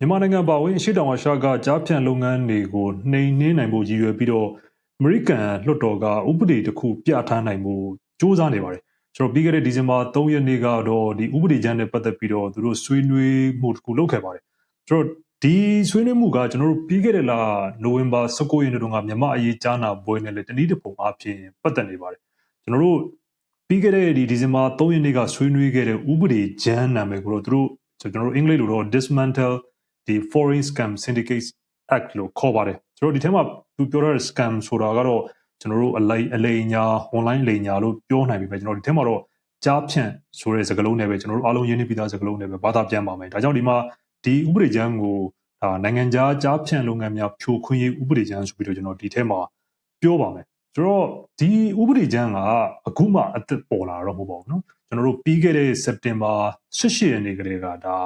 မြန်မာနိုင်ငံပါဝင်အရှိတောင်အာရှကကြားဖြန့်လုပ်ငန်းတွေကိုနှိမ်နင်းနိုင်ဖို့ရည်ရွယ်ပြီးတော့အမေရိကန်လွှတ်တော်ကဥပဒေတစ်ခုပြဋ္ဌာန်းနိုင်မှုစ조사နေပါတယ်ကျွန်တော်ပြီးခဲ့တဲ့ဒီဇင်ဘာ3ရက်နေ့ကတော့ဒီဥပဒေကြမ်းနဲ့ပတ်သက်ပြီးတော့သူတို့ဆွေးနွေးမှုတစ်ခုလုပ်ခဲ့ပါတယ်ကျွန်တော်ဒီဆွေးနွေးမှုကကျွန်တော်တို့ပြီးခဲ့တဲ့လနိုဝင်ဘာ19ရက်နေ့တုန်းကမြန်မာအရေးကြားနာပွဲနဲ့လည်းတနည်းတစ်ပုံအဖြစ်ပတ်သက်နေပါတယ်ကျွန်တော်တို့ပြီးခဲ့တဲ့ဒီဒီဇင်ဘာ3ရက်နေ့ကဆွေးနွေးခဲ့တဲ့ဥပဒေကြမ်းနာမည်ကိုတော့သူတို့ကျွန်တော်တို့အင်္ဂလိပ်လိုတော့ dismantle ဒီ foreign scam syndicates act လို့ခေါ်ပါတယ်ကျွန်တော်ဒီထဲမှာသူပြောတဲ့ scam ဆိုတာကတော့ကျွန်တော်တို့အလိုက်အလိမ်ညာ online အလိမ်ညာလို့ပြောနိုင်ပြီပဲကျွန်တော်ဒီထဲမှာတော့ကြားဖြန့်ဆိုတဲ့စကားလုံးနဲ့ပဲကျွန်တော်တို့အားလုံးရင်းနှီးပြီးသားစကားလုံးနဲ့ပဲဘာသာပြန်ပါမယ်ဒါကြောင့်ဒီမှာဒီဥပဒေကြမ်းကိုဒါနိုင်ငံခြားကြားဖြန့်လုပ်ငန်းများဖြိုခွင်းရေးဥပဒေကြမ်းဆိုပြီးတော့ကျွန်တော်ဒီထဲမှာပြောပါမယ်ဆိုတော့ဒီဥပဒေကြမ်းကအခုမှအသက်ပေါ်လာတော့မဟုတ်ပါဘူးเนาะကျွန်တော်တို့ပြီးခဲ့တဲ့ September 18ရက်နေ့ကလေးကဒါ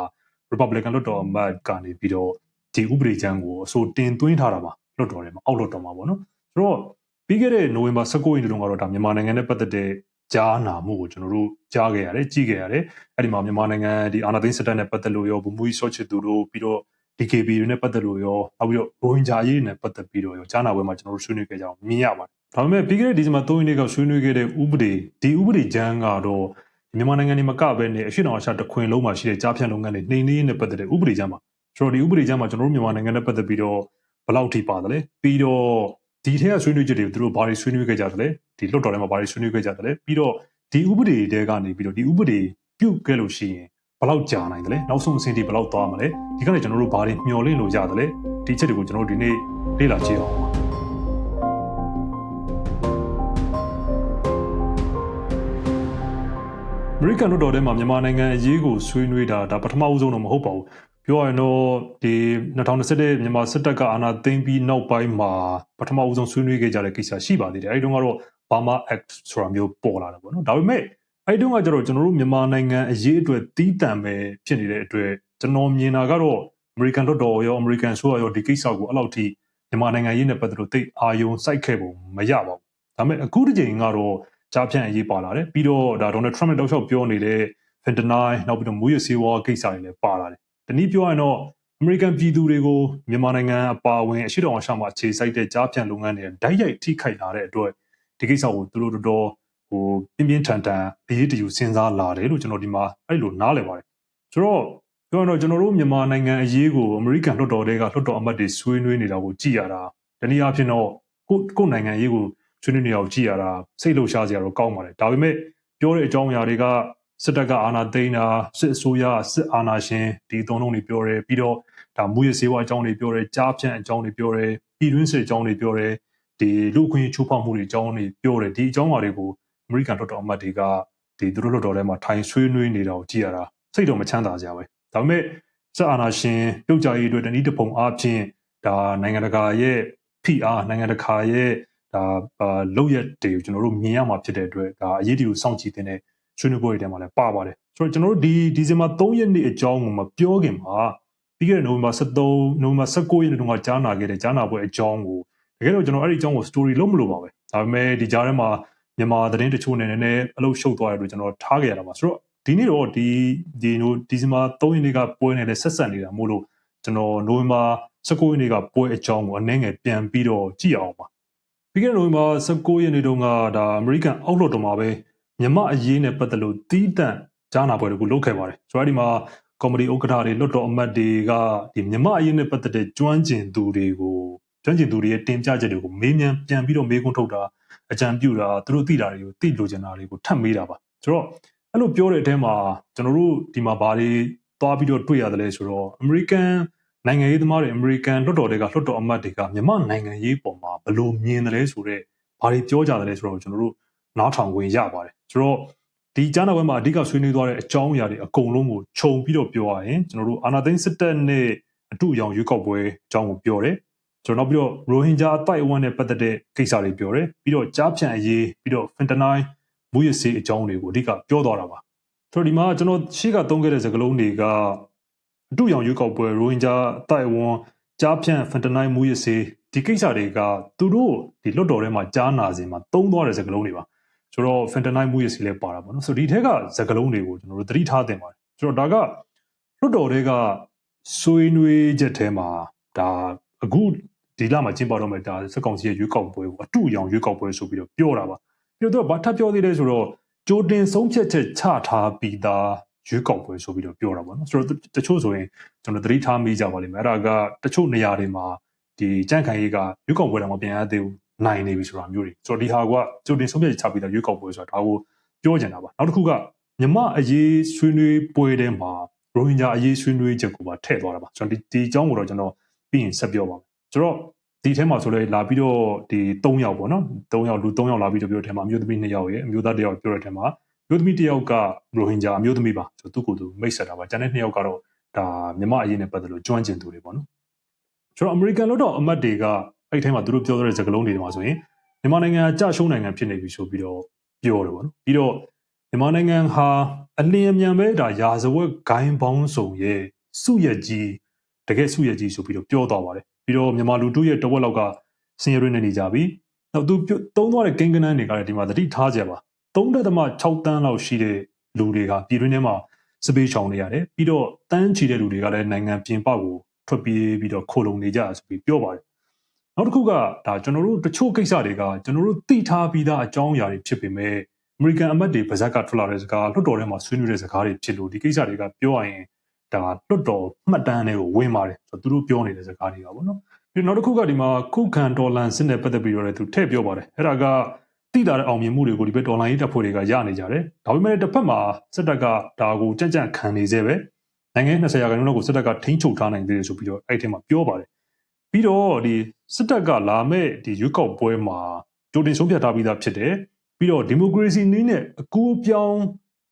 Republican လွှတ်တော်အမတ်ကနေပြီးတော့ဒီဥပဒေကြမ်းကိုအဆိုတင်သွင်းထားတာပါလွှတ်တော်ထဲမှာအောက်လွှတ်တော်မှာပေါ့နော်ဆိုတော့ပြီးခဲ့တဲ့နိုဝင်ဘာ19ရက်နေ့တုန်းကတော့ဒါမြန်မာနိုင်ငံနဲ့ပတ်သက်တဲ့ကြားနာမှုကိုကျွန်တော်တို့ကြားခဲ့ရတယ်ကြည့်ခဲ့ရတယ်အဲ့ဒီမှာမြန်မာနိုင်ငံဒီအာဏာသိမ်းစစ်တပ်နဲ့ပတ်သက်လို့ရောဗမှုကြီးဆော့ချစ်သူတို့ပြီးတော့ DKB တွေနဲ့ပတ်သက်လို့ရောနောက်ပြီးတော့ရိုဟင်ဂျာရေးနဲ့ပတ်သက်ပြီးတော့ရောကြားနာပွဲမှာကျွန်တော်တို့ဆွေးနွေးခဲ့ကြအောင်မြင်ရပါတယ်ဒါပေမဲ့ပြီးခဲ့တဲ့ဒီဇင်ဘာ3ရက်နေ့ကဆွေးနွေးခဲ့တဲ့ဥပဒေဒီဥပဒေကြမ်းကတော့ မြန်မာနိုင်ငံနေမကပဲနဲ့အရှိတောင်အရှတခွင်လုံးမှာရှိတဲ့ကြားဖြန့်လုပ်ငန်းတွေနှိမ်နင်းနဲ့ပတ်သက်တဲ့ဥပဒေကြမ်းပါဆိုတော့ဒီဥပဒေကြမ်းမှာကျွန်တော်တို့မြန်မာနိုင်ငံနဲ့ပတ်သက်ပြီးတော့ဘယ်လောက်ထိပါတယ်လဲပြီးတော့ဒီထက်ကဆွေးနွေးချက်တွေသူတို့ဘာတွေဆွေးနွေးခဲ့ကြတယ်လဲဒီလွှတ်တော်ထဲမှာဘာတွေဆွေးနွေးခဲ့ကြတယ်လဲပြီးတော့ဒီဥပဒေတွေကနေပြီးတော့ဒီဥပဒေပြုတ်ခဲ့လို့ရှိရင်ဘယ်လောက်ကြာနိုင်တယ်လဲနောက်ဆုံးအဆင့်ထိဘယ်လောက်သွားမလဲဒီကနေ့ကျွန်တော်တို့ဘာတွေမျှော်လင့်လို့ရတယ်လဲဒီချက်တွေကိုကျွန်တော်တို့ဒီနေ့လေ့လာကြည့်အောင်ပါ မေရိကန်လွှတ်တော်ထဲမှာမြန်မာနိုင်ငံအရေးကိုဆွေးနွေးတာဒါပထမဦးဆုံးတော့မဟုတ်ပါဘူးပြောရရင်တော့ဒီ2021မြန်မာစစ်တပ်ကအာဏာသိမ်းပြီးနောက်ပိုင်းမှာပထမဦးဆုံးဆွေးနွေးခဲ့ကြတဲ့ကိစ္စရှိပါသေးတယ်အဲဒီတုန်းကတော့ Burma Act ဆိုတာမျိုးပေါ်လာတာပေါ့နော်ဒါပေမဲ့အဲဒီတုန်းကကျတော့ကျွန်တော်တို့မြန်မာနိုင်ငံအရေးအတွက်တီးတန့်ပဲဖြစ်နေတဲ့အတွက်ကျွန်တော်မြင်တာကတော့ American လွှတ်တော်ရော American ဆိုရောဒီကိစ္စကိုအဲ့လောက်ထိမြန်မာနိုင်ငံရေးနဲ့ပတ်သက်လို့တိတ်အာယုံစိုက်ခဲ့ပုံမရပါဘူးဒါပေမဲ့အခုတစ်ချိန်ကတော့ ကြားဖြန့်အရေးပါလာတယ်ပြီးတော့ဒါ Donald Trump နဲ့တောက်လျှောက်ပြောနေတဲ့ fentanyl နောက်ပြီးတော့မူရစေဝါကိစ္စတွေလည်းပါလာတယ်။ဒီနည်းပြောရင်တော့ American ပြည်သူတွေကိုမြန်မာနိုင်ငံအပါအဝင်အရှိတောင်အရှောင်းမှာခြေစိုက်တဲ့ကြားဖြန့်လုပ်ငန်းတွေဓာတ်ရိုက်ထိခိုက်လာတဲ့အတွက်ဒီကိစ္စကိုသူတို့တော်တော်ဟိုပြင်းပြင်းထန်ထန်အရေးတယူစဉ်းစားလာတယ်လို့ကျွန်တော်ဒီမှာအဲ့လိုနားလည်ပါတယ်။ဆိုတော့ပြောရတော့ကျွန်တော်တို့မြန်မာနိုင်ငံအရေးကိုအမေရိကန်လွှတ်တော်တွေကလွှတ်တော်အမတ်တွေဆွေးနွေးနေတာကိုကြည်ရတာတနည်းအားဖြင့်တော့ကိုကိုနိုင်ငံရေးကို ဆွေးနွေးနေအောင်ကြည်ရတာစိတ်လှုပ်ရှားစရာတော့ကောင်းပါတယ်ဒါပေမဲ့ပြောတဲ့အကြောင်းအရာတွေကစစ်တပ်ကအာဏာသိမ်းတာစစ်အစိုးရစစ်အာဏာရှင်ဒီသုံးလုံးတွေပြောတယ်ပြီးတော့ဒါမူရစေဝါအကြောင်းတွေပြောတယ်ကြားဖြန့်အကြောင်းတွေပြောတယ်ပြည်တွင်းစစ်အကြောင်းတွေပြောတယ်ဒီလူခွင့်ချိုးဖောက်မှုတွေအကြောင်းတွေပြောတယ်ဒီအကြောင်းအရာတွေကိုအမေရိကန်လွှတ်တော်အမတ်တွေကဒီသူတို့လွှတ်တော်ထဲမှာထိုင်ဆွေးနွေးနေတာကိုကြည့်ရတာစိတ်တော့မချမ်းသာကြပဲဒါပေမဲ့စစ်အာဏာရှင်ပြုတ်ကြရေးအတွက်တနည်းတစ်ပုံအားဖြင့်ဒါနိုင်ငံတကာရဲ့ဖိအားနိုင်ငံတကာရဲ့ ဒါလောက်ရက်တွေကိုကျွန်တော်တို့မြင်ရမှာဖြစ်တဲ့အတွက်ဒါအရေးတွေကိုစောင့်ကြည့်တဲ့ဆွေးနွေးပွဲတွေထဲမှာလည်းပါပါတယ်ဆိုတော့ကျွန်တော်တို့ဒီဒီဇင်ဘာ3ရက်နေ့အကြောင်းကိုမပြောခင်မှာပြီးခဲ့တဲ့နိုဝင်ဘာ23နိုဝင်ဘာ19ရက်နေ့တုန်းကကြားနာခဲ့တဲ့ကြားနာပွဲအကြောင်းကိုတကယ်တော့ကျွန်တော်အဲ့ဒီအကြောင်းကို story လုပ်မလို့ပါပဲဒါပေမဲ့ဒီကြားထဲမှာမြန်မာသတင်းတချို့နဲ့နည်းနည်းအလုပ်ရှုပ်သွားရလို့ကျွန်တော်ထားခဲ့ရတာပါဆိုတော့ဒီနေ့တော့ဒီဒီနိုဒီဇင်ဘာ3ရက်နေ့ကပွဲနဲ့လည်းဆက်ဆက်နေတာမို့လို့ကျွန်တော်နိုဝင်ဘာ19ရက်နေ့ကပွဲအကြောင်းကိုအနည်းငယ်ပြန်ပြီးတော့ကြည့်အောင်ပါ ပြီးခဲ့တဲ့နိုဝင်ဘာ19ရက်နေ့တုန်းကဒါအမေရိကန်အောက်လွှတ်တော်မှာပဲမြမအရေးနဲ့ပတ်သက်လို့တီးတန့်ကြားနာပွဲတွေကိုလုပ်ခဲ့ပါတယ်ဆိုတော့ဒီမှာကော်မတီဥက္ကဋ္ဌတွေလွှတ်တော်အမတ်တွေကဒီမြမအရေးနဲ့ပတ်သက်တဲ့ကျွမ်းကျင်သူတွေကိုကျွမ်းကျင်သူတွေရဲ့တင်ပြချက်တွေကိုမေးမြန်းပြန်ပြီးတော့မေးခွန်းထုတ်တာအကြံပြုတာသူတို့သိတာတွေကိုသိလိုချင်တာတွေကိုထပ်မေးတာပါဆိုတော့အဲ့လိုပြောတဲ့အထဲမှာကျွန်တော်တို့ဒီမှာဘာတွေသွားပြီးတော့တွေ့ရတယ်လဲဆိုတော့ American နိုင်ငံရေးသမားတွေ American လွှတ်တော်တွေကလွှတ်တော်အမတ်တွေကမြန်မာနိုင်ငံရေးပုံမှာဘယ်လိုမြင်တယ်လဲဆိုတော့ဘာတွေပြောကြတယ်လဲဆိုတော့ကျွန်တော်တို့နားထောင်ခွင့်ရပါတယ်ဆိုတော့ဒီကြားနာပွဲမှာအဓိကဆွေးနွေးသွားတဲ့အကြောင်းအရာတွေအကုန်လုံးကိုခြုံပြီးတော့ပြောရရင်ကျွန်တော်တို့အာနာသိန်းစစ်တပ်နဲ့အတူအယောင်ရွေးကောက်ပွဲအကြောင်းကိုပြောတယ်ကျွန်တော်နောက်ပြီးတော့ရိုဟင်ဂျာအတိုက်အဝန်းနဲ့ပတ်သက်တဲ့ကိစ္စတွေပြောတယ်ပြီးတော့ကြားဖြန့်အရေးပြီးတော့ fentanyl မူရစေးအကြောင်းတွေကိုအဓိကပြောသွားတာပါဆိုတော့ဒီမှာကျွန်တော်ရှေ့ကသုံးခဲ့တဲ့စကားလုံးတွေက အတူရောင်ရွေးကောက်ပွဲရိုဟင်ဂျာတိုက်ဝန်းကြားဖြန့် fentanyl မူရစေးဒီကိစ္စတွေကသူတို့ဒီလွတ်တော်ထဲမှာကြားနာစဉ်မှာသုံးသွားတဲ့စကားလုံးတွေပါဆိုတော့ fentanyl မူရစေးလည်းပါတာပေါ့နော်ဆိုတော့ဒီထက်ကစကားလုံးတွေကိုကျွန်တော်တို့သတိထားသင့်ပါတယ်ဆိုတော့ဒါကလွတ်တော်တွေကဆွေးနွေးချက်ထဲမှာဒါအခုဒီလမှာကျင်းပတော့မယ်ဒါစက်ကောင်စီရဲ့ရွေးကောက်ပွဲကိုအတူရောင်ရွေးကောက်ပွဲဆိုပြီးတော့ပြောတာပါပြီးတော့ဘာထပ်ပြောသေးလဲဆိုတော့ကြိုတင်ဆုံးဖြတ်ချက်ချထားပြီးသား ရွေးကောက်ပွဲဆိုပြီးတော့ပြောတာပေါ့နော်ဆိုတော့တချို့ဆိုရင်ကျွန်တော်သတိထားမိကြပါလိမ့်မယ်အဲ့ဒါကတချို့နေရာတွေမှာဒီကြန့်ခိုင်ရေးကရွေးကောက်ပွဲတောင်မပြန်ရသေးဘူးနိုင်နေပြီဆိုတာမျိုးတွေဆိုတော့ဒီဟာကကြိုတင်ဆုံးဖြတ်ချက်ချပြီးသားရွေးကောက်ပွဲဆိုတာဒါကိုပြောချင်တာပါနောက်တစ်ခုကမြမအရေးဆွေးနွေးပွဲထဲမှာရိုဟင်ဂျာအရေးဆွေးနွေးချက်ကိုပါထည့်သွားတာပါကျွန်တော်ဒီဒီအကြောင်းကိုတော့ကျွန်တော်ပြီးရင်ဆက်ပြောပါမယ်ဆိုတော့ဒီထဲမှာဆိုလဲလာပြီးတော့ဒီ3ယောက်ပေါ့နော်3ယောက်လူ3ယောက်လာပြီးတော့ပြောတဲ့ထဲမှာအမျိုးသမီး2ယောက်ရဲ့အမျိုးသား1ယောက်ပြောတဲ့ထဲမှာအ မျိုးသမီး1ယောက်ကရိုဟင်ဂျာအမျိုးသမီးပါဆိုသူ့ကိုယ်သူမိတ်ဆက်တာပါကျန်တဲ့2ယောက်ကတော့ဒါမြမအရေးနဲ့ပတ်သက်လို့ကျွမ်းကျင်သူတွေပေါ့နော်ဆိုတော့အမေရိကန်လို့တော့အမတ်တွေကအဲ့ဒီထဲမှာသူတို့ပြောတဲ့စကားလုံးတွေမှာဆိုရင်မြန်မာနိုင်ငံအကြရှုံးနိုင်ငံဖြစ်နေပြီဆိုပြီးတော့ပြောတယ်ပေါ့နော်ပြီးတော့မြန်မာနိုင်ငံဟာအလင်းအမြန်ပဲဒါရာဇဝတ်ဂိုင်းပေါင်းစုံရဲ့စုရကြီးတကယ်စုရကြီးဆိုပြီးတော့ပြောသွားပါတယ်ပြီးတော့မြန်မာလူထုရဲ့တဝက်လောက်ကစင်ရင်းနေနေကြပြီနောက်သူတုံးသွားတဲ့ကိန်းကနန်းတွေကလည်းဒီမှာသတိထားကြပါ 3.6တန်းလောက်ရှိတဲ့လူတွေကပြည်တွင်းထဲမှာစပေးချောင်နေရတယ်ပြီးတော့တန်းချီတဲ့လူတွေကလည်းနိုင်ငံပြင်ပကိုထွက်ပြေးပြီးတော့ခိုလုံနေကြဆိုပြီးပြောပါတယ်နောက်တစ်ခုကဒါကျွန်တော်တို့တချို့ကိစ္စတွေကကျွန်တော်တို့သိထားပြီးသားအကြောင်းအရာတွေဖြစ်ပေမဲ့အမေရိကန်အမတ်တွေဗဇက်ကထွက်လာတဲ့စကားလွှတ်တော်ထဲမှာဆွေးနွေးတဲ့စကားတွေဖြစ်လို့ဒီကိစ္စတွေကပြောရရင်ဒါလွတ်တော်မှတ်တမ်းတွေကိုဝင်ပါတယ်ဆိုတော့သူတို့ပြောနေတဲ့စကားတွေကပေါ့နော်ပြီးနောက်တစ်ခုကဒီမှာခုခံဒေါ်လန်စစ်နဲ့ပတ်သက်ပြီးတော့လည်းသူထည့်ပြောပါတယ်အဲ့ဒါက တိလာတဲ့အောင်မြင်မှုတွေကိုဒီဘက်ဒေါ်လာရေးတပ်ဖွဲ့တွေကရနေကြတယ်ဒါပေမဲ့တစ်ဖက်မှာစစ်တပ်ကဒါကိုကြံ့ကြံ့ခံနေသေးပဲနိုင်ငံ20ရာခိုင်နှုန်းလောက်ကိုစစ်တပ်ကထိန်းချုပ်ထားနိုင်သေးတယ်ဆိုပြီးတော့အဲ့ဒီထဲမှာပြောပါတယ်ပြီးတော့ဒီစစ်တပ်ကလာမဲ့ဒီရွေးကောက်ပွဲမှာကြိုတင်ဆုံးဖြတ်ထားပြီးသားဖြစ်တယ်ပြီးတော့ဒီမိုကရေစီနည်းနဲ့အကူအပြောင်း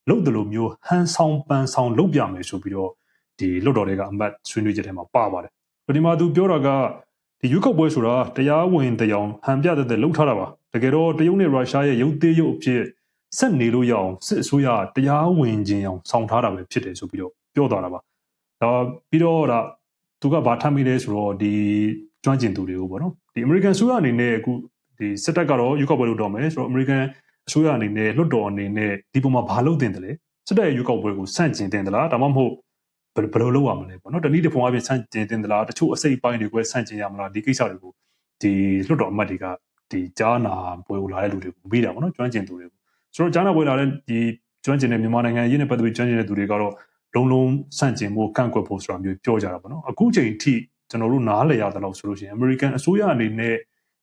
လုပ်တယ်လို့မျိုးဟန်ဆောင်ပန်ဆောင်လုပ်ပြမယ်ဆိုပြီးတော့ဒီလွတ်တော်တွေကအမတ်ဆွေးနွေးချက်ထဲမှာပါပါတယ်ဒီမှာသူပြောတာကဒီရွေးကောက်ပွဲဆိုတာတရားဝင်တရားဟန်ပြတဲ့တဲ့လှုပ်ထားတာပါ တကယ်တော့တရုတ်နဲ့ရုရှားရဲ့ရုပ်သေးရုပ်အဖြစ်ဆက်နေလို့ရအောင်စစ်အစိုးရတရားဝင်ခြင်းအောင်ဆောင်ထားတာပဲဖြစ်တယ်ဆိုပြီးတော့ပြောသွားတာပါဒါပြီးတော့ဒါသူကဘာထမ်းမိလဲဆိုတော့ဒီကျွမ်းကျင်သူတွေကိုပေါ့နော်ဒီ American ဆိုရအနေနဲ့အခုဒီစစ်တပ်ကတော့ရွေးကောက်ပွဲလုပ်တော့မယ်ဆိုတော့ American အစိုးရအနေနဲ့လွတ်တော်အနေနဲ့ဒီပုံမှာဘာလုပ်တင်တယ်လဲစစ်တပ်ရဲ့ရွေးကောက်ပွဲကိုစန့်ကျင်တင်တယ်လားဒါမှမဟုတ်ဘယ်လိုလုပ်ရမလဲပေါ့နော်တနည်းတစ်ပုံအပြင်စန့်ကျင်တင်တယ်လားတချို့အစိတ်အပိုင်းတွေကိုစန့်ကျင်ရမလားဒီကိစ္စတွေကိုဒီလွတ်တော်အမတ်တွေက ဒီကြားနာပွဲကိုလာတဲ့လူတွေကိုမေးတာပေါ့နော်ကျွမ်းကျင်သူတွေကိုဆိုတော့ကြားနာပွဲလာတဲ့ဒီကျွမ်းကျင်တဲ့မြန်မာနိုင်ငံရင်းနဲ့ပတ်သက်ပြီးကျွမ်းကျင်တဲ့သူတွေကတော့လုံးလုံးဆန့်ကျင်ဖို့ကန့်ကွက်ဖို့ဆိုတာမျိုးပြောကြတာပေါ့နော်အခုချိန်ထိကျွန်တော်တို့နားလည်ရတယ်လို့ဆိုလို့ရှိရင် American အစိုးရအနေနဲ့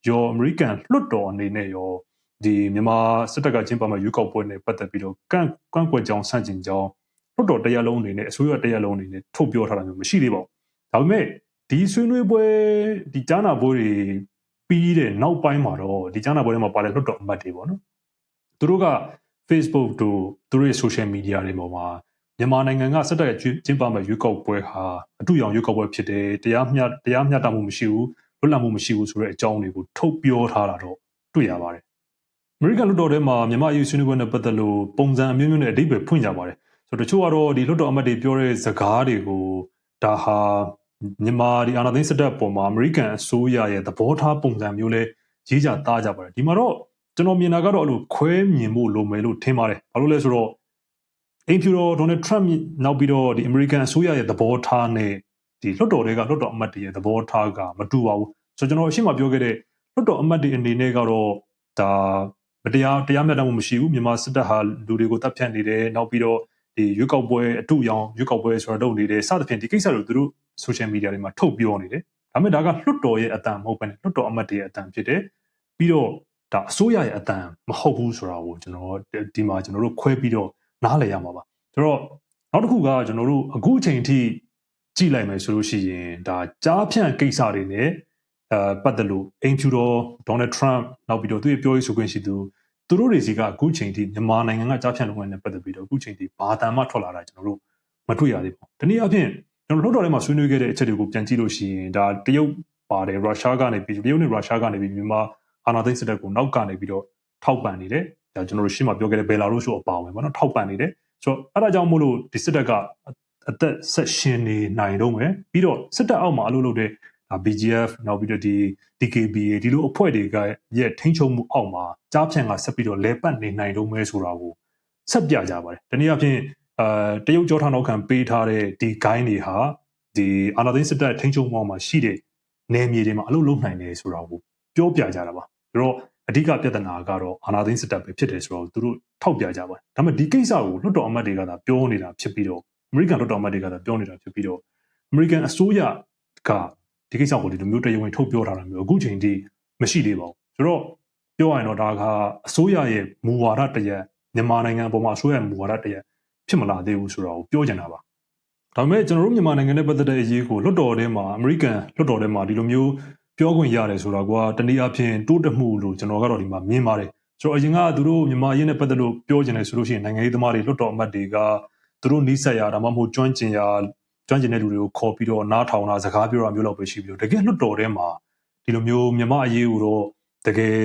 ရော American လွှတ်တော်အနေနဲ့ရောဒီမြန်မာစစ်တပ်ကကျင်းပမဲ့ရွေးကောက်ပွဲနဲ့ပတ်သက်ပြီးတော့ကန့်ကန့်ကွက်ကြောင်းဆန့်ကျင်ကြောင်းလွှတ်တော်တရားလုံးအနေနဲ့အစိုးရတရားလုံးအနေနဲ့ထုတ်ပြောထားတာမျိုးမရှိသေးပါဘူး။ဒါပေမဲ့ဒီဆွေးနွေးပွဲဒီကြားနာပွဲတွေ ပြီးတဲ့နောက်ပိုင်းမှာတော့ဒီကြားနာပွဲတွေမှာပါတဲ့လွှတ်တော်အမတ်တွေပေါ့နော်။သူတို့က Facebook တို့သူတို့ရဲ့ social media တွေပေါ်မှာမြန်မာနိုင်ငံကစစ်တပ်ရဲ့ကျင်းပမဲ့ရွေးကောက်ပွဲဟာအတူရောင်ရွေးကောက်ပွဲဖြစ်တယ်တရားမျှတရားမျှတမှုမရှိဘူးလွတ်လပ်မှုမရှိဘူးဆိုတဲ့အကြောင်းတွေကိုထုတ်ပြောထားတာတော့တွေ့ရပါတယ်အမေရိကန်လွှတ်တော်ထဲမှာမြန်မာရေးဆွေးနွေးပွဲနဲ့ပတ်သက်လို့ပုံစံအမျိုးမျိုးနဲ့အဓိပ္ပာယ်ဖွင့်ကြပါတယ်ဆိုတော့တချို့ကတော့ဒီလွှတ်တော်အမတ်တွေပြောတဲ့စကားတွေကိုဒါဟာ မြန်မာဒီအာဏာသိမ်းစစ်တပ်ပေါ်မှာအမေရိကန်အစိုးရရဲ့သဘောထားပုံစံမျိုးလဲရေးကြသားကြပါတယ်ဒီမှာတော့ကျွန်တော်မြင်တာကတော့အဲ့လိုခွဲမြင်ဖို့လိုမယ်လို့ထင်ပါတယ်ဘာလို့လဲဆိုတော့အိမ်ဖြူတော်ဒေါ်နယ်ထရမ့်နောက်ပြီးတော့ဒီအမေရိကန်အစိုးရရဲ့သဘောထားနဲ့ဒီလွှတ်တော်တွေကလွှတ်တော်အမတ်တွေရဲ့သဘောထားကမတူပါဘူးဆိုတော့ကျွန်တော်အရှင်းမပြောခဲ့တဲ့လွှတ်တော်အမတ်တွေအနေနဲ့ကတော့ဒါမတရားတရားမျှတမှုမရှိဘူးမြန်မာစစ်တပ်ဟာလူတွေကိုတပ်ဖြတ်နေတယ်နောက်ပြီးတော့ဒီရွေးကောက်ပွဲအတူရောင်ရွေးကောက်ပွဲဆိုတာလုပ်နေတယ်စသဖြင့်ဒီကိစ္စတွေသူတို့ social media တွေမှာထုတ်ပြောနေတယ်ဒါပေမဲ့ဒါကလွှတ်တော်ရဲ့အတန်မဟုတ်ဘဲနဲ့လွှတ်တော်အမတ်တွေရဲ့အတန်ဖြစ်တယ်ပြီးတော့ဒါအစိုးရရဲ့အတန်မဟုတ်ဘူးဆိုတာကိုကျွန်တော်ဒီမှာကျွန်တော်တို့ခွဲပြီးတော့နားလည်ရမှာပါဆိုတော့နောက်တစ်ခုကကျွန်တော်တို့အခုအချိန်ထိကြည့်လိုက်မယ်ဆိုလို့ရှိရင်ဒါကြားဖြန့်ကိစ္စတွေနဲ့အဲပတ်သက်လို့အင်ဖြူတော်ဒေါ်နယ်ထရန့်နောက်ပြီးတော့သူ့ရဲ့ပြောရေးဆိုခွင့်ရှိသူသူတို့တွေစီကအခုချိန်ထိမြန်မာနိုင်ငံကကြားဖြန့်လုပ်ငန်းနဲ့ပတ်သက်ပြီးတော့အခုချိန်ထိဘာတန်မှထွက်လာတာကျွန်တော်တို့မတွေ့ရသေးဘူး။ဒီနေ့အပြင် ကျွန်တော်တို့လှုပ်တော်ထဲမှာဆွေးနွေးခဲ့တဲ့အချက်တွေကိုပြန်ကြည့်လို့ရှိရင်ဒါတရုတ်ပါတယ်ရုရှားကနေပြီးတရုတ်နဲ့ရုရှားကနေပြီးမြန်မာအာဏာသိမ်းစစ်တပ်ကိုနောက်ကနေပြီးတော့ထောက်ပံ့နေတယ်။ဒါကျွန်တော်တို့ရှင်းမှာပြောခဲ့တဲ့ဘယ်လာရုစ်အပါအဝင်ပေါ့နော်ထောက်ပံ့နေတယ်။ဆိုတော့အဲ့ဒါကြောင့်မို့လို့ဒီစစ်တပ်ကအသက်ဆက်ရှင်နေနိုင်တော့မယ်ပြီးတော့စစ်တပ်အောက်မှာအလုပ်လုပ်တဲ့ဒါ BGF နောက်ပြီးတော့ဒီ DKBA ဒီလိုအဖွဲ့တွေကရဲ့ထိန်းချုပ်မှုအောက်မှာကြားဖြန့်ကဆက်ပြီးတော့လဲပတ်နေနိုင်တော့မဲဆိုတာကိုဆက်ပြကြပါတယ်။တနည်းအားဖြင့် အဲတရုတ်ကြောထောက်နောက်ခံပေးထားတဲ့ဒီ gain တွေဟာဒီအာနာသိန်းစစ်တပ်ထိန်းချုပ်မှုမှာရှိတဲ့နယ်မြေတွေမှာအလုပ်လုပ်နိုင်တယ်ဆိုတာကိုပြောပြကြတာပါဆိုတော့အဓိကပြဿနာကတော့အာနာသိန်းစစ်တပ်ပဲဖြစ်တယ်ဆိုတော့သူတို့ထောက်ပြကြပါတယ်ဒါပေမဲ့ဒီကိစ္စကိုလွှတ်တော်အမတ်တွေကသာပြောနေတာဖြစ်ပြီးတော့အမေရိကန်လွှတ်တော်အမတ်တွေကသာပြောနေတာဖြစ်ပြီးတော့အမေရိကန်အစိုးရကဒီကိစ္စကိုဒီလိုမျိုးတရားဝင်ထုတ်ပြောထားတာမျိုးအခုချိန်ထိမရှိသေးပါဘူးဆိုတော့ပြောရရင်တော့ဒါကအစိုးရရဲ့မူဝါဒတရက်မြန်မာနိုင်ငံပေါ်မှာအစိုးရမူဝါဒတရက် ဖြစ်မလာသေးဘူးဆိုတာကိုပြောချင်တာပါဒါပေမဲ့ကျွန်တော်တို့မြန်မာနိုင်ငံနဲ့ပတ်သက်တဲ့အရေးကိုလွှတ်တော်ထဲမှာအမေရိကန်လွှတ်တော်ထဲမှာဒီလိုမျိုးပြောခွင့်ရတယ်ဆိုတာကတနည်းအားဖြင့်တိုးတက်မှုလို့ကျွန်တော်ကတော့ဒီမှာမြင်ပါတယ်ဆိုတော့အရင်ကသူတို့မြန်မာရင်းနဲ့ပတ်သက်လို့ပြောချင်တယ်ဆိုလို့ရှိရင်နိုင်ငံရေးသမားတွေလွှတ်တော်အမတ်တွေကသူတို့နှိစက်ရဒါမှမဟုတ်ကျွမ်းကျင်ရကျွမ်းကျင်တဲ့လူတွေကိုခေါ်ပြီးတော့နားထောင်တာစကားပြောတာမျိုးလောက်ပဲရှိပြီးတော့တကယ်လွှတ်တော်ထဲမှာဒီလိုမျိုးမြန်မာအရေးကိုတော့ တကယ်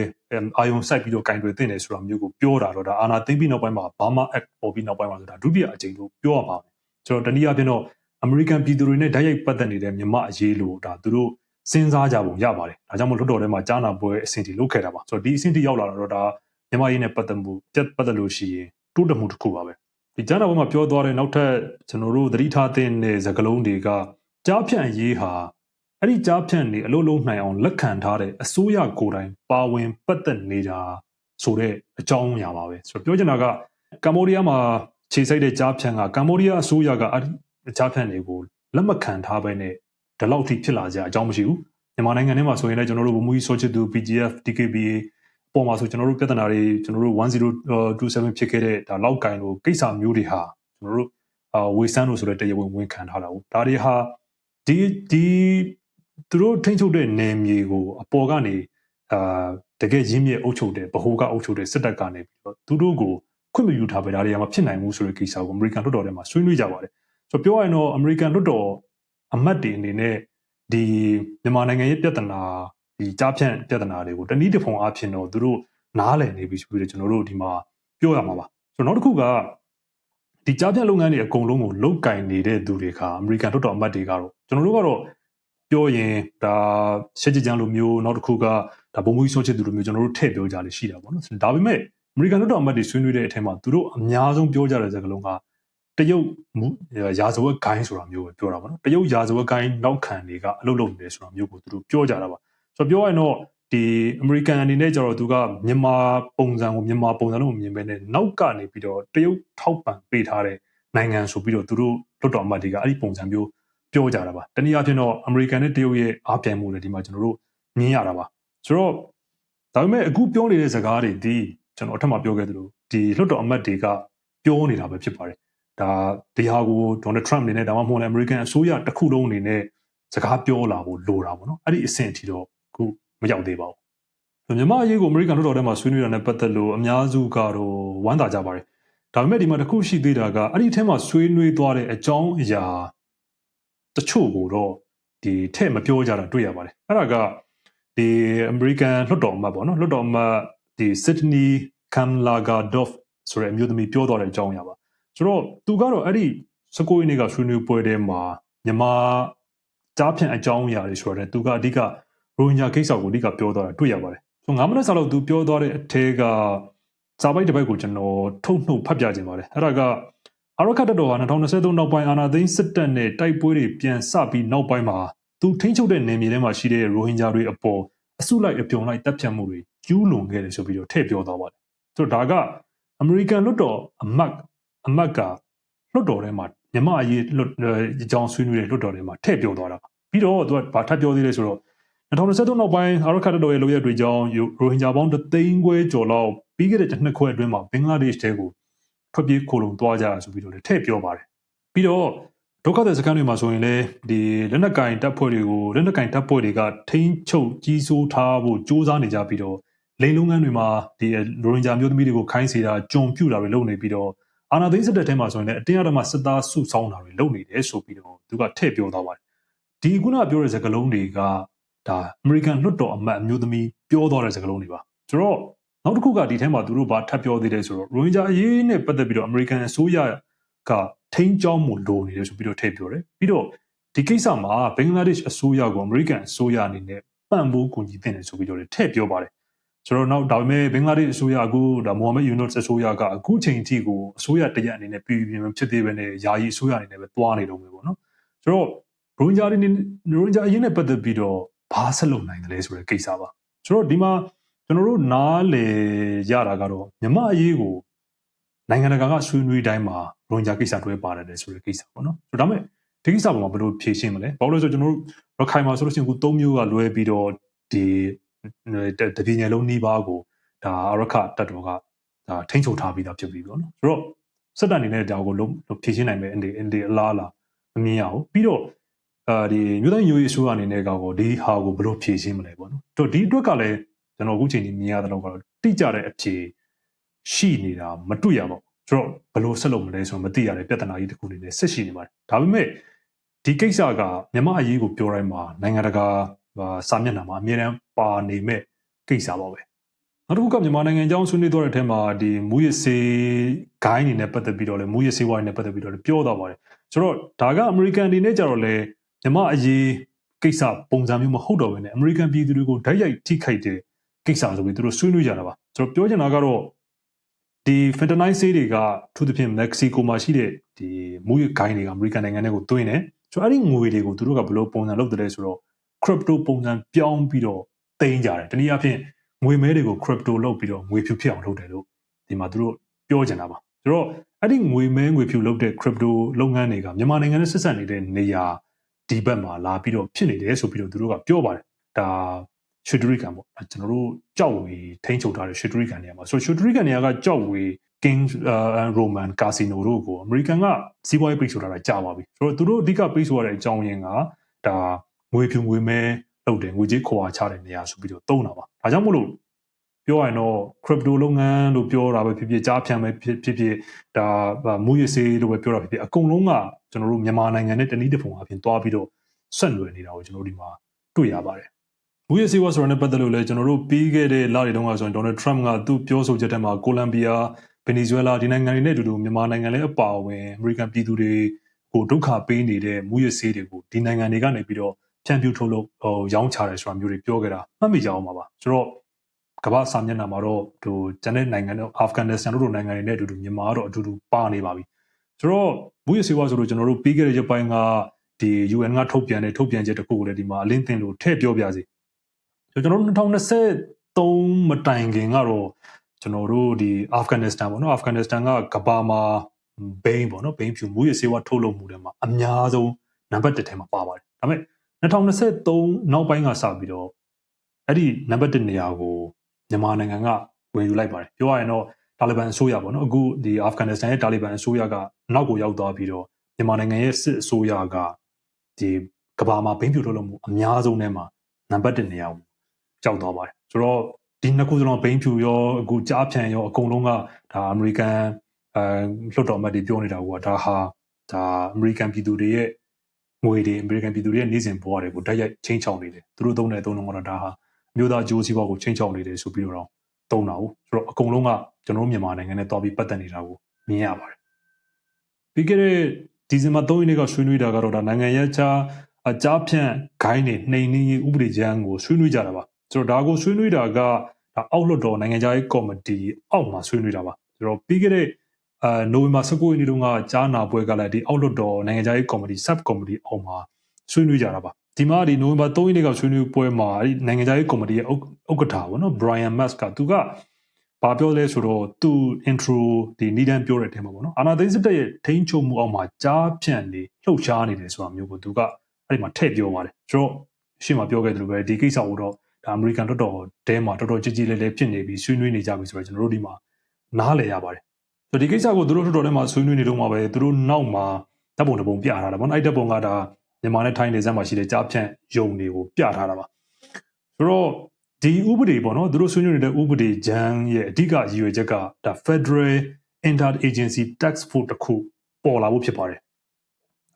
အာယုံစိုက်ပြီးတော့ကင်တွေတင်တယ်ဆိုတာမျိုးကိုပြောတာတော့ဒါအာနာသိမ့်ပြီးနောက်ပိုင်းမှာဘာမှ act ပေါ်ပြီးနောက်ပိုင်းမှာဆိုတာဒုတိယအကြိမ်လို့ပြောရပါမယ်ဆိုတော့တနည်းအားဖြင့်တော့အမေရိကန်ပြည်သူတွေနဲ့ဓာတ်ရိုက်ပတ်သက်နေတဲ့မြန်မာအရေးလို့ဒါသူတို့စဉ်းစားကြပုံရပါတယ်ဒါကြောင့်မို့လွှတ်တော်ထဲမှာကြားနာပွဲအဆင့်တီလုပ်ခဲ့တာပါဆိုတော့ဒီအဆင့်တီရောက်လာတော့ဒါမြန်မာရေးနဲ့ပတ်သက်မှုတက်ပတ်သက်လို့ရှိရင်တိုးတက်မှုတစ်ခုပါပဲဒီကြားနာပွဲမှာပြောသွားတဲ့နောက်ထပ်ကျွန်တော်တို့သတိထားသင့်တဲ့စကားလုံးတွေကကြားဖြန့်ရေးဟာ အဲ့ဒီကြားဖြန့်နေအလို့လုံးနိုင်အောင်လက်ခံထားတဲ့အစိုးရကိုယ်တိုင်ပါဝင်ပတ်သက်နေတာဆိုတဲ့အကြောင်းအရာပါပဲဆိုတော့ပြောချင်တာကကမ္ဘောဒီးယားမှာခြေစိုက်တဲ့ကြားဖြန့်ကကမ္ဘောဒီးယားအစိုးရကအဲ့ဒီကြားဖြန့်တွေကိုလက်မခံထားဘဲနဲ့ဒီလောက်ထိဖြစ်လာကြအကြောင်းမရှိဘူးမြန်မာနိုင်ငံထဲမှာဆိုရင်လည်းကျွန်တော်တို့ဗမူကြီးဆိုချစ်သူ PGF DKBA ပေါ်မှာဆိုကျွန်တော်တို့ပြဿနာတွေကျွန်တော်တို့1027ဖြစ်ခဲ့တဲ့ဒါလောက်ကင်လိုကိစ္စမျိုးတွေဟာကျွန်တော်တို့အာဝေဆန်းလို့ဆိုတဲ့တရားဝင်ဝန်ခံထားတာဟုတ်ဒါတွေဟာဒီဒီ သူတို့ထိန်းချုပ်တဲ့နယ်မြေကိုအပေါ်ကနေအာတကယ်ရင်းမြစ်အုပ်ချုပ်တဲ့ဗဟိုကအုပ်ချုပ်တဲ့စစ်တပ်ကနေပြီးတော့သူတို့ကိုခွင့်မယူထားပဲဒါတွေကမဖြစ်နိုင်ဘူးဆိုတဲ့ကိစ္စကိုအမေရိကန်လွှတ်တော်ထဲမှာဆွေးနွေးကြပါတယ်ဆိုတော့ပြောရရင်တော့အမေရိကန်လွှတ်တော်အမတ်တွေအနေနဲ့ဒီမြန်မာနိုင်ငံရဲ့ပြဿနာဒီကြားဖြန့်ပြဿနာတွေကိုတနည်းတစ်ဖုံအားဖြင့်တော့သူတို့နားလည်နေပြီဆိုပြီးတော့ကျွန်တော်တို့ဒီမှာပြောရမှာပါဆိုတော့နောက်တစ်ခုကဒီကြားဖြန့်လုပ်ငန်းတွေအကုန်လုံးကိုလုတ်ကင်နေတဲ့သူတွေကအမေရိကန်လွှတ်တော်အမတ်တွေကတော့ကျွန်တော်တို့ကတော့ ပြောရင်ဒါရှက်ကြကြံလိုမျိုးနောက်တစ်ခုကဒါဘုံမူကြီးဆုံးချစ်သူလိုမျိုးကျွန်တော်တို့ထည့်ပြောကြလေရှိတာပေါ့နော်ဒါပေမဲ့အမေရိကန်လွှတ်တော်အမတ်တွေဆွေးနွေးတဲ့အထက်မှာသူတို့အများဆုံးပြောကြတဲ့စကားလုံးကတရုတ်ရာဇဝတ်ဂိုင်းဆိုတာမျိုးပဲပြောတာပါနော်တရုတ်ရာဇဝတ်ဂိုင်းနောက်ခံတွေကအလုပ်လုပ်နေတယ်ဆိုတာမျိုးကိုသူတို့ပြောကြတာပါဆိုတော့ပြောရရင်တော့ဒီအမေရိကန်အနေနဲ့ကျတော့သူကမြန်မာပုံစံကိုမြန်မာပုံစံလို့မြင်ပဲနဲ့နောက်ကနေပြီးတော့တရုတ်ထောက်ပံ့ပေးထားတဲ့နိုင်ငံဆိုပြီးတော့သူတို့လွတ်တော်အမတ်တွေကအဲ့ဒီပုံစံမျိုး ပြောကြတာပါတနည်းအားဖြင့်တော့အမေရိကန်နဲ့တရုတ်ရဲ့အားပြိုင်မှုတွေဒီမှာကျွန်တော်တို့မြင်ရတာပါဆိုတော့ဒါပေမဲ့အခုပြောနေတဲ့စကားတွေဒီကျွန်တော်အထက်မှာပြောခဲ့သလိုဒီလွတ်တော်အမတ်တွေကပြောနေတာပဲဖြစ်ပါတယ်ဒါဒီဟာကိုဒေါ်နယ်ထရမ့်အနေနဲ့ဒါမှမဟုတ်လည်းအမေရိကန်အစိုးရတစ်ခုလုံးအနေနဲ့စကားပြောလာဖို့လိုတာပေါ့နော်အဲ့ဒီအဆင့်အထိတော့ခုမရောက်သေးပါဘူးမြန်မာအရေးကိုအမေရိကန်လွှတ်တော်ထဲမှာဆွေးနွေးတာနဲ့ပတ်သက်လို့အများစုကတော့ဝမ်းသာကြပါတယ်ဒါပေမဲ့ဒီမှာတစ်ခုရှိသေးတာကအဲ့ဒီထဲမှာဆွေးနွေးသွားတဲ့အကြောင်းအရာ တချို့ကိုတော့ဒီထဲ့မပြောကြတာတွေ့ရပါတယ်အဲ့ဒါကဒီအမေရိကန်လွှတ်တော်အမတ်ပေါ့နော်လွှတ်တော်အမတ်ဒီစစ်ဒနီကမ်လာဂါဒေါ့ဖ်ဆိုတဲ့အမျိုးသမီးပြောသွားတဲ့အကြောင်းအရာပါဆိုတော့သူကတော့အဲ့ဒီစကိုင်းနေကဆွေးနွေးပွဲထဲမှာမြန်မာကြားဖြန့်အကြောင်းအရာတွေဆိုတော့သူကအဓိကရိုဟင်ဂျာကိစ္စကိုအဓိကပြောသွားတာတွေ့ရပါတယ်ဆို9မိနစ်စာလောက်သူပြောသွားတဲ့အထက်ကစာပိုက်တစ်ပိုက်ကိုကျွန်တော်ထုတ်နှုတ်ဖတ်ပြခြင်းပါတယ်အဲ့ဒါက အရခတ်တော်ဟာ2023နောက်ပိုင်းအာနာသိန်းစစ်တပ်နဲ့တိုက်ပွဲတွေပြန်ဆပြီးနောက်ပိုင်းမှာသူထိန်းချုပ်တဲ့နေမြေထဲမှာရှိတဲ့ရိုဟင်ဂျာတွေအပေါ်အစုလိုက်အပြုံလိုက်တပ်ဖြတ်မှုတွေကျူးလွန်ခဲ့တယ်ဆိုပြီးတော့ထည့်ပြောသွားပါတယ်ဆိုတော့ဒါကအမေရိကန်လွှတ်တော်အမတ်အမတ်ကလွှတ်တော်ထဲမှာမြမအရေးလွှတ်အကြောင်းဆွေးနွေးတဲ့လွှတ်တော်ထဲမှာထည့်ပြောသွားတာပြီးတော့သူကဘာထပ်ပြောသေးလဲဆိုတော့2023နောက်ပိုင်းအာရခတ်တော်ရဲ့လိုရက်တွေကြောင့်ရိုဟင်ဂျာပေါင်းတသိန်းခွဲကျော်လောက်ပြီးခဲ့တဲ့တစ်နှစ်ခွဲအတွင်းမှာဘင်္ဂလားဒေ့ရှ်တဲကို ထွက်ပြေးခိုလုံသွားကြတာဆိုပြီးတော့လည်းထည့်ပြောပါတယ်ပြီးတော့ဒုက္ခသည်စခန်းတွေမှာဆိုရင်လည်းဒီလက်နက်ကင်တပ်ဖွဲ့တွေကိုလက်နက်ကင်တပ်ဖွဲ့တွေကထိန်းချုပ်ကြီးစိုးထားဖို့စ조사နေကြပြီးတော့လိန်လုံးငန်းတွေမှာဒီရိုဟင်ဂျာမျိုးသမီးတွေကိုခိုင်းစေတာကြုံပြူတာတွေလုပ်နေပြီးတော့အာနာသိန်းစစ်တပ်ထဲမှာဆိုရင်လည်းအတင်းအဓမ္မစစ်သားစုဆောင်းတာတွေလုပ်နေတယ်ဆိုပြီးတော့သူကထည့်ပြောသွားပါတယ်ဒီခုနပြောတဲ့စကားလုံးတွေကဒါအမေရိကန်လွှတ်တော်အမတ်အမျိုးသမီးပြောသွားတဲ့စကားလုံးတွေပါဆိုတော့ နောက်တစ်ခုကဒီထဲမှာသူတို့ဘာထပ်ပြောသေးတယ်ဆိုတော့ရိုဟင်ဂျာအရေးနဲ့ပတ်သက်ပြီးတော့အမေရိကန်အစိုးရကထိန်းကျောင်းမှုလိုနေတယ်ဆိုပြီးတော့ထည့်ပြောတယ်ပြီးတော့ဒီကိစ္စမှာဘင်္ဂလားဒေ့ရှ်အစိုးရကိုအမေရိကန်အစိုးရအနေနဲ့ပံ့ပိုးကူညီသင့်တယ်ဆိုပြီးတော့ထည့်ပြောပါတယ်ဆိုတော့နောက်ဒါပေမဲ့ဘင်္ဂလားဒေ့ရှ်အစိုးရအခုဒါမိုဟာမက်ယူနွတ်အစိုးရကအခုချိန်ထိကိုအစိုးရတရက်အနေနဲ့ပြည်ပြည်ဖြစ်သေးပဲနဲ့ယာယီအစိုးရအနေနဲ့ပဲတွားနေတော့မယ်ပေါ့နော်ဆိုတော့ရိုရိုဟင်ဂျာတွေနေရိုဟင်ဂျာအရေးနဲ့ပတ်သက်ပြီးတော့ဘာဆက်လုပ်နိုင်တယ်လဲဆိုတဲ့ကိစ္စပါဆိုတော့ဒီမှာ ကျွန်တော်တို့နားလေရတာကတော့မြမအရေးကိုနိုင်ငံတကာကဆွေးနွေးတိုင်းမှာရိုဟင်ဂျာကိစ္စတွဲပါတယ်ဆိုတဲ့ကိစ္စပေါ့နော်ဆိုတော့ဒါမဲ့ဒီကိစ္စပေါ်မှာဘယ်လိုဖြေရှင်းမလဲဘာလို့လဲဆိုတော့ကျွန်တော်တို့ရခိုင်မှာဆိုလို့ရှိရင်ခု၃မျိုးကလွဲပြီးတော့ဒီတပြည်နယ်လုံးနှီးပါးကိုဒါအရခတပ်တော်ကဒါထိန်းချုပ်ထားပြီးသားဖြစ်ပြီပေါ့နော်ဆိုတော့စစ်တပ်အနေနဲ့ဒါကိုလုံးဖြေရှင်းနိုင်မယ်အန်ဒီအန်ဒီအလားလားမမြင်ရဘူးပြီးတော့အာဒီမြို့တိုင်းမျိုးရေးဆိုးအနေနဲ့ကောဒီဟာကိုဘယ်လိုဖြေရှင်းမလဲပေါ့နော်တို့ဒီအတွက်ကလည်း ကျွန်တော်အခုချိန်ကြီးမြင်ရတဲ့တော့ကတော့တိကျတဲ့အဖြေရှိနေတာမတွေ့ရပါဘူးဆိုတော့ဘယ်လိုဆက်လုပ်မလဲဆိုတော့မသိရတဲ့ပြဿနာကြီးတစ်ခုအနေနဲ့ဆက်ရှိနေပါတယ်ဒါပေမဲ့ဒီကိစ္စကမြန်မာအရေးကိုပြောတိုင်းမှာနိုင်ငံတကာစာမျက်နှာမှာအမြဲတမ်းပါနေမဲ့ကိစ္စပါပဲနောက်တစ်ခုကမြန်မာနိုင်ငံအကြောင်းဆွေးနွေးသွားတဲ့အထက်မှာဒီမူရစေဂိုင်းနေနဲ့ပတ်သက်ပြီးတော့လေမူရစေဝိုင်းနဲ့ပတ်သက်ပြီးတော့ပြောသွားပါတယ်ဆိုတော့ဒါကအမေရိကန်အနေနဲ့ကြတော့လေမြန်မာအရေးကိစ္စပုံစံမျိုးမဟုတ်တော့ဘဲနဲ့အမေရိကန်ပြည်သူတွေကိုဓာတ်ရိုက်ထိခိုက်တဲ့ ကိစ္စဆိုပြီးသူတို့ဆွေးနွေးကြတာပါဆိုတော့ပြောချင်တာကတော့ဒီ fentanyl ဆေးတွေကသူတို့ဖြင့်မက္ကဆီကိုမှာရှိတဲ့ဒီမူရဂိုင်းတွေကအမေရိကန်နိုင်ငံထဲကိုသွင်းတယ်ဆိုတော့အဲ့ဒီငွေတွေကိုသူတို့ကဘယ်လိုပုံစံလုပ်တယ်ဆိုတော့ crypto ပုံစံပြောင်းပြီးတော့တင်ကြတယ်တနည်းအားဖြင့်ငွေမဲတွေကို crypto လုပ်ပြီးတော့ငွေဖြူဖြစ်အောင်လုပ်တယ်လို့ဒီမှာသူတို့ပြောချင်တာပါဆိုတော့အဲ့ဒီငွေမဲငွေဖြူလုပ်တဲ့ crypto လုပ်ငန်းတွေကမြန်မာနိုင်ငံနဲ့ဆက်ဆက်နေတဲ့နေရာဒီဘက်မှာလာပြီးတော့ဖြစ်နေတယ်ဆိုပြီးတော့သူတို့ကပြောပါတယ်ဒါ ရွှေတရိကန်ပေါ့ကျွန်တော်တို့ကြောက်ဝေထိန်းချုပ်ထားတဲ့ရွှေတရိကန်နေရာမှာဆိုတော့ရွှေတရိကန်နေရာကကြောက်ဝေ King uh, Roman Casino တို့ကိုအမေရိကန်ကစီးပွားရေးပိတ်ဆို့ထားတာကြာပါပြီဆိုတော့သူတို့အဓိကပိတ်ဆို့ရတဲ့အကြောင်းရင်းကဒါငွေဖြူငွေမဲလုပ်တယ်ငွေကြေးခွာချတဲ့နေရာဆိုပြီးတော့သုံးတာပါဒါကြောင့်မို့လို့ပြောရရင်တော့ crypto လုပ်ငန်းလို့ပြောတာပဲဖြစ်ဖြစ်ကြားဖြန့်ပဲဖြစ်ဖြစ်ဖြစ်ဒါမူရစေးလို့ပဲပြောတာဖြစ်ဖြစ်အကုန်လုံးကကျွန်တော်တို့မြန်မာနိုင်ငံနဲ့တနည်းတစ်ပုံအပြင်တွားပြီးတော့ဆက်နွယ်နေတာကိုကျွန်တော်တို့ဒီမှာတွေ့ရပါတယ် မူရစေးဝါဆိုတဲ့ပတ်သက်လို့လည်းကျွန်တော်တို့ပြီးခဲ့တဲ့လတွေတုန်းကဆိုရင်ဒေါ်နယ်ထရမ့်ကသူ့ပြောဆိုချက်ထဲမှာကိုလံဘီယာဗင်နီဇွဲလားဒီနိုင်ငံတွေနဲ့အတူတူမြန်မာနိုင်ငံလည်းအပါအဝင်အမေရိကန်ပြည်သူတွေကိုဒုက္ခပေးနေတဲ့မူရစေးတွေကိုဒီနိုင်ငံတွေကနေပြီးတော့ဖြန့်ဖြူးထုတ်လို့ဟိုရောင်းချတယ်ဆိုတာမျိုးတွေပြောခဲ့တာမှတ်မိကြအောင်ပါပါဆိုတော့ကမ္ဘာစာမျက်နှာမှာတော့ဟိုကျန်တဲ့နိုင်ငံတွေအာဖဂန်နစ္စတန်တို့လိုနိုင်ငံတွေနဲ့အတူတူမြန်မာကတော့အတူတူပါနေပါပြီဆိုတော့ဘူးရစီဝါဆိုလို့ကျွန်တော်တို့ပြီးခဲ့တဲ့ရက်ပိုင်းကဒီ UN ကထုတ်ပြန်တဲ့ထုတ်ပြန်ချက်တစ်ခုကိုလည်းဒီမှာအလင်းသင်လို့ထည့်ပြောပြစီဆို ကျွန်တော်တို့2023မတိုင်ခင်ကတော့ကျွန်တော်တို့ဒီအာဖဂန်နစ္စတန်ပေါ့နော်အာဖဂန်နစ္စတန်ကကဘာမှာဘိန်းပေါ့နော်ဘိန်းဖြူမူရစေဝါထုတ်လုပ်မှုတွေမှာအများဆုံးနံပါတ်1ထဲမှာပါပါတယ်ဒါပေမဲ့2023နောက်ပိုင်းကစပြီးတော့အဲ့ဒီနံပါတ်1နေရာကိုမြန်မာနိုင်ငံကဝင်ယူလိုက်ပါတယ်ပြောရရင်တော့တာလီဘန်အစိုးရပေါ့နော်အခုဒီအာဖဂန်နစ္စတန်ရဲ့တာလီဘန်အစိုးရကနောက်ကိုရောက်သွားပြီးတော့မြန်မာနိုင်ငံရဲ့စစ်အစိုးရကဒီကဘာမှာဘိန်းပြူထုတ်လို့မှုအများဆုံးထဲမှာနံပါတ်1နေရာကို ကြောက်သွားပါတယ်ဆိုတော့ဒီနှစ်ခုစလုံးဘိန်းဖြူရောအခုကြားဖြန်ရောအကုန်လုံးကဒါအမေရိကန်အဲလွှတ်တော်အမတ်တွေပြောနေတာကဒါဟာဒါအမေရိကန်ပြည်သူတွေရဲ့ငွေတွေအမေရိကန်ပြည်သူတွေရဲ့နေစဉ်ဘဝတွေကိုတိုက်ရိုက်ချင်းချောင်းနေတယ်သူတို့သုံးတဲ့အသုံးလုံးကတော့ဒါဟာမျိုးသားဂျိုးစီးပွားကိုချင်းချောင်းနေတယ်ဆိုပြီးတော့သုံးတာကိုဆိုတော့အကုန်လုံးကကျွန်တော်တို့မြန်မာနိုင်ငံနဲ့တွားပြီးပတ်သက်နေတာကိုမြင်ရပါတယ်ပြီးခဲ့တဲ့ဒီဇင်ဘာ3ရက်နေ့ကဆွေးနွေးတာကတော့ဒါနိုင်ငံရေးချာအကြဖြန့်ဂိုင်းနေနှိမ်နှင်းရေးဥပဒေကြမ်းကိုဆွေးနွေးကြတာပါ ဆိုတော့ဒါကိုဆွေးနွေးတာကဒါအောက်လွှတ်တော်နိုင်ငံခြားရေးကော်မတီအောက်မှာဆွေးနွေးတာပါဆိုတော့ပြီးခဲ့တဲ့အာနိုဝင်ဘာ19ရက်နေ့တုန်းကကြားနာပွဲကလည်းဒီအောက်လွှတ်တော်နိုင်ငံခြားရေးကော်မတီ sub committee အောက်မှာဆွေးနွေးကြတာပါဒီမှာဒီနိုဝင်ဘာ3ရက်နေ့ကဆွေးနွေးပွဲမှာဒီနိုင်ငံခြားရေးကော်မတီရဲ့ဥက္ကဋ္ဌပေါ့နော် Brian Musk ကသူကဘာပြောလဲဆိုတော့သူ intro ဒီနီးတန်းပြောတဲ့အထက်မှာပေါ့နော်အာနာသိန်းစစ်တပ်ရဲ့ထိန်းချုပ်မှုအောက်မှာကြားဖြန့်နေလှုပ်ရှားနေတယ်ဆိုတာမျိုးကိုသူကအဲ့ဒီမှာထည့်ပြောပါတယ်ဆိုတော့ရှင်းမှာပြောခဲ့သလိုပဲဒီကိစ္စကိုတော့ ဒါအမေရိကန်တော်တော်တဲမှာတော်တော်ကြီးကြီးလေးလေးဖြစ်နေပြီးဆွေးနွေးနေကြပြီဆိုတော့ကျွန်တော်တို့ဒီမှာနားလည်ရပါတယ်ဆိုဒီကိစ္စကိုသူတို့တော်တော်ထဲမှာဆွေးနွေးနေတော့မှာပဲသူတို့နောက်မှာတပ်ပုံတစ်ပုံပြထားတာပေါ့နော်အဲ့တပ်ပုံကဒါမြန်မာနဲ့ထိုင်းနယ်စပ်မှာရှိတဲ့ကြားဖြန့်ယုံတွေကိုပြထားတာပါဆိုတော့ဒီဥပဒေပေါ့နော်သူတို့ဆွေးနွေးနေတဲ့ဥပဒေဂျန်ရဲ့အဓိကရည်ရွယ်ချက်ကဒါ Federal Inter-Agency Tax Force တခုပေါ်လာဖို့ဖြစ်ပါတယ်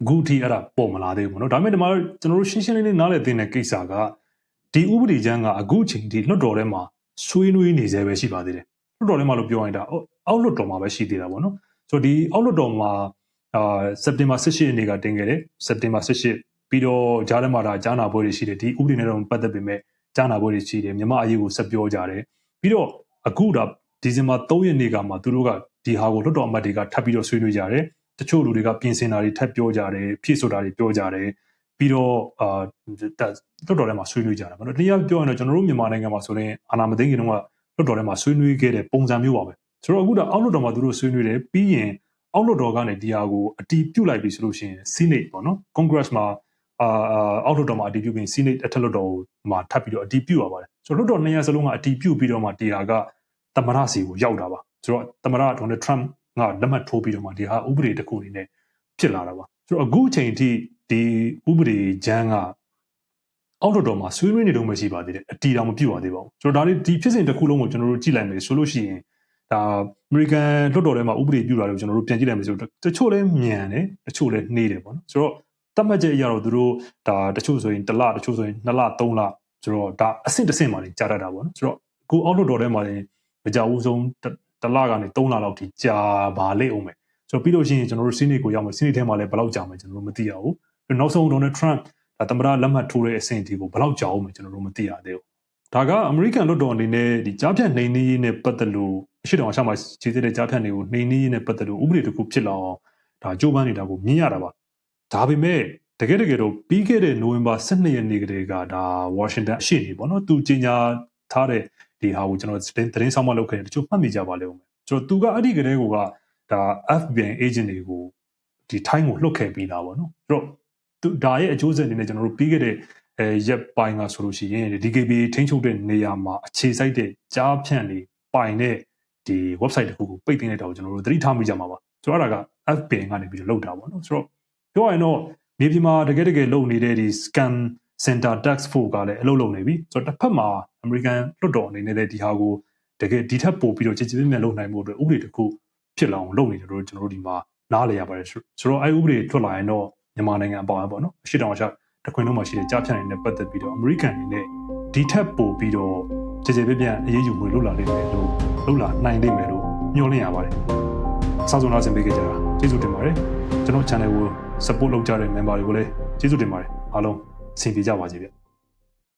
အခုထိအဲ့ဒါပေါ်မလာသေးဘူးပေါ့နော်ဒါပေမဲ့ဒီမှာကျွန်တော်တို့ရှင်းရှင်းလင်းလင်းနားလည်သိတဲ့ကိစ္စက ဒီဥပဒေကြမ်းကအခုချိန်ထိလွှတ်တော်ထဲမှာဆွေးနွေးနေသေးပဲရှိပါသေးတယ်လွှတ်တော်ထဲမှာလို့ပြောရင်ဒါအောက်လွှတ်တော်မှာပဲရှိသေးတာပေါ့နော်ဆိုတော့ဒီအောက်လွှတ်တော်မှာအာစက်တင်ဘာ18ရက်နေ့ကတင်ခဲ့တယ်စက်တင်ဘာ18ပြီးတော့ဂျားထဲမှာဒါကြားနာပွဲတွေရှိတယ်ဒီဥပဒေနဲ့တော့ပတ်သက်ပေမဲ့ကြားနာပွဲတွေရှိတယ်မြမအရေးကိုဆက်ပြောကြတယ်ပြီးတော့အခုဒါဒီဇင်ဘာ3ရက်နေ့ကမှသူတို့ကဒီဟာကိုလွှတ်တော်အမတ်တွေကထပ်ပြီးတော့ဆွေးနွေးကြတယ်တချို့လူတွေကပြင်ဆင်တာတွေထပ်ပြောကြတယ်ဖြည့်ဆိုတာတွေပြောကြတယ် ပြီးတော့အာလွတ်တော်ထဲမှာဆွေးနွေးကြတာပေါ့နော်တရားပြောရင်တော့ကျွန်တော်တို့မြန်မာနိုင်ငံမှာဆိုရင်အာဏာမသိမ်းခင်တုန်းကလွတ်တော်ထဲမှာဆွေးနွေးခဲ့တဲ့ပုံစံမျိုးပါပဲဆိုတော့အခုတော့အောက်လွတ်တော်မှာသူတို့ဆွေးနွေးတယ်ပြီးရင်အောက်လွတ်တော်ကနေဒီဟာကိုအတီးပြုတ်လိုက်ပြီဆိုလို့ရှိရင် Senate ပေါ့နော် Congress မှာအာအောက်လွတ်တော်မှာအတီးပြုတ်ပြီး Senate အထက်လွတ်တော်မှာထပ်ပြီးတော့အတီးပြုတ်ရပါတယ်ဆိုတော့လွတ်တော်နှစ်ရပ်စလုံးကအတီးပြုတ်ပြီးတော့မှဒီဟာကသမရစီကိုရောက်တာပါဆိုတော့သမရဒေါ်နယ်ထရမ့်ကလက်မှတ်ထိုးပြီးတော့မှဒီဟာဥပဒေတစ်ခုအနေနဲ့ဖြစ်လာတာပါဆိုတော့အခုအချိန်ထိ ဒီဥပဒေချမ်းကအောက်လွတ်တော်မှာဆွေးနွေးနေတော့မှရှိပါသေးတယ်အတီတောင်မပြုတ်ပါသေးပါဘူးဆိုတော့ဒါလေးဒီဖြစ်စဉ်တစ်ခုလုံးကိုကျွန်တော်တို့ကြည့်လိုက်မယ်ဆိုလို့ရှိရင်ဒါအမေရိကန်လွှတ်တော်ထဲမှာဥပဒေပြုလာလို့ကျွန်တော်တို့ပြန်ကြည့်လိုက်မယ်ဆိုတော့တချို့လဲမြန်တယ်တချို့လဲနှေးတယ်ပေါ့နော်ဆိုတော့တတ်မှတ်ချက်အရတော့သူတို့ဒါတချို့ဆိုရင်တစ်လတချို့ဆိုရင်နှစ်လသုံးလဆိုတော့ဒါအဆင့်တစ်ဆင့်မှနေကြားတတ်တာပေါ့နော်ဆိုတော့ကိုအောက်လွှတ်တော်ထဲမှာလည်းမကြဘူးဆုံးတစ်လကနေသုံးလလောက်ထိကြာပါလိမ့်အောင်မယ်ဆိုတော့ပြီးလို့ရှိရင်ကျွန်တော်တို့စီးနေကိုရောက်မယ်စီးနေထဲမှာလည်းဘယ်လောက်ကြာမယ်ကျွန်တော်တို့မသိရဘူးပြီး နောက်ဆုံးဒေါ်နယ်ထရန့်ဒါသမ္မတလက်မှတ်ထိုးတဲ့အဆင့်ဒီကိုဘယ်လောက်ကြာအောင်မယ်ကျွန်တော်တို့မသိရသေးဘူးဒါကအမေရိကန်လွှတ်တော်အနေနဲ့ဒီကြားဖြတ်နှိမ်နင်းရေးနဲ့ပတ်သက်လို့အရှိတောင်အရှေ့မှာခြေစစ်တဲ့ကြားဖြတ်တွေကိုနှိမ်နင်းရေးနဲ့ပတ်သက်လို့ဥပဒေတစ်ခုဖြစ်လာအောင်ဒါကြိုးပမ်းနေတာကိုမြင်ရတာပါဒါပေမဲ့တကယ်တကယ်တော့ပြီးခဲ့တဲ့နိုဝင်ဘာ12ရက်နေ့ကတည်းကဒါဝါရှင်တန်အရှိနေပေါ့နော်သူကြီးညာထားတဲ့ဒီဟာကိုကျွန်တော်သတင်းသတင်းဆောင်မလုပ်ခဲ့တယ်တချို့မှတ်မိကြပါလိမ့်ဦးမယ်ကျွန်တော်သူကအဲ့ဒီကတည်းကဒါ FBI agent တွေကိုဒီထိုင်းကိုလွှတ်ခဲ့ပြီးသားပေါ့နော်အဲ့တော့ သူဒါရဲ့အကျိုးဆက်အနေနဲ့ကျွန်တော်တို့ပြီးခဲ့တဲ့အဲရက်ပိုင်းကဆိုလို့ရှိရင် DKB ထိန်းချုပ်တဲ့နေရာမှာအခြေစိုက်တဲ့ကြားဖြန့်တွေပိုင်တဲ့ဒီ website တခုကိုပိတ်သိမ်းလိုက်တာကိုကျွန်တော်တို့သတိထားမိကြမှာပါဆိုတော့အဲ့ဒါက FBI ကနေပြီးတော့လုပ်တာပေါ့နော်ဆိုတော့ပြောရရင်တော့မြေပြင်မှာတကယ်တကယ်လုပ်နေတဲ့ဒီ scan center tax force ကလည်းအလုပ်လုပ်နေပြီဆိုတော့တစ်ဖက်မှာ American လွှတ်တော်အနေနဲ့ဒီဟာကိုတကယ်ဒီထက်ပိုပြီးတော့ကြည်ကြည်ပြည့်ပြည့်လုပ်နိုင်မှုအတွက်ဥပဒေတစ်ခုဖြစ်လာအောင်လုပ်နေတယ်လို့ကျွန်တော်တို့ဒီမှာနားလည်ရပါတယ်ဆိုတော့အဲဥပဒေထွက်လာရင်တော့ မြန်မာနိုင်ငံအပေါ်အပေါ့နော်အရှိတောင်အရှတခွင်လုံးမှာရှိတဲ့ကြားဖြတ်နေတဲ့ပတ်သက်ပြီးတော့ American အနေနဲ့ဒီထက်ပိုပြီးတော့ကြည်ကြည်ပြည့်ပြည့်အရေးယူမှုလုပ်လာလိမ့်မယ်လို့လုပ်လာနိုင်လိမ့်မယ်လို့ညွှန်လင့်ရပါတယ်အစားဆုံးလာဆင်ပေးကြကြတာကျေးဇူးတင်ပါတယ်ကျွန်တော် channel ကို support လုပ်ကြတဲ့ member တွေကိုလည်းကျေးဇူးတင်ပါတယ်အားလုံးအဆင်ပြေကြပါစေဗျ